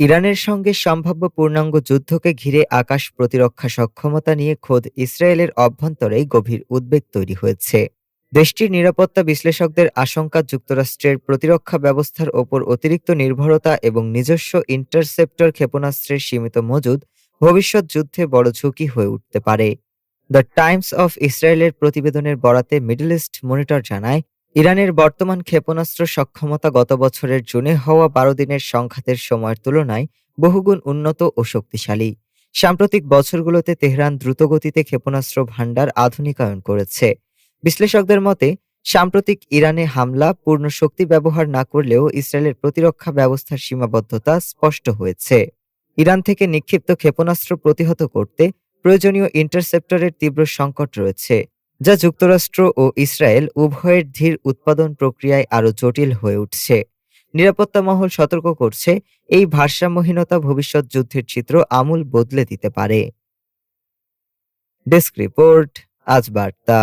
ইরানের সঙ্গে সম্ভাব্য পূর্ণাঙ্গ যুদ্ধকে ঘিরে আকাশ প্রতিরক্ষা সক্ষমতা নিয়ে খোদ ইসরায়েলের অভ্যন্তরেই গভীর উদ্বেগ তৈরি হয়েছে। দেশটির নিরাপত্তা বিশ্লেষকদের আশঙ্কা যুক্তরাষ্ট্রের প্রতিরক্ষা ব্যবস্থার ওপর অতিরিক্ত নির্ভরতা এবং নিজস্ব ইন্টারসেপ্টর ক্ষেপণাস্ত্রের সীমিত মজুদ ভবিষ্যৎ যুদ্ধে বড় ঝুঁকি হয়ে উঠতে পারে। দ্য টাইমস অফ ইসরায়েলের প্রতিবেদনের বরাতে মিডল ইস্ট মনিটর জানায় ইরানের বর্তমান ক্ষেপণাস্ত্র সক্ষমতা গত বছরের জুনে হওয়া বারো দিনের সংঘাতের সময়ের তুলনায় বহুগুণ উন্নত ও শক্তিশালী। সাম্প্রতিক বছরগুলোতে তেহরান দ্রুতগতিতে ক্ষেপণাস্ত্র ভাণ্ডার আধুনিকায়ন করেছে। বিশ্লেষকদের মতে, সাম্প্রতিক ইরানে হামলা পূর্ণ শক্তি ব্যবহার না করলেও ইসরায়েলের প্রতিরক্ষা ব্যবস্থার সীমাবদ্ধতা স্পষ্ট হয়েছে। ইরান থেকে নিক্ষিপ্ত ক্ষেপণাস্ত্র প্রতিহত করতে প্রয়োজনীয় ইন্টারসেপ্টরের তীব্র সংকট রয়েছে। যা যুক্তরাষ্ট্র ও ইসরায়েল উভয়ের ধীর উৎপাদন প্রক্রিয়ায় আরও জটিল হয়ে উঠছে। নিরাপত্তা মহল সতর্ক করছে, এই ভারসাম্যহীনতা ভবিষ্যৎ যুদ্ধের চিত্র আমূল বদলে দিতে পারে। ডেস্ক রিপোর্ট, আজ বার্তা।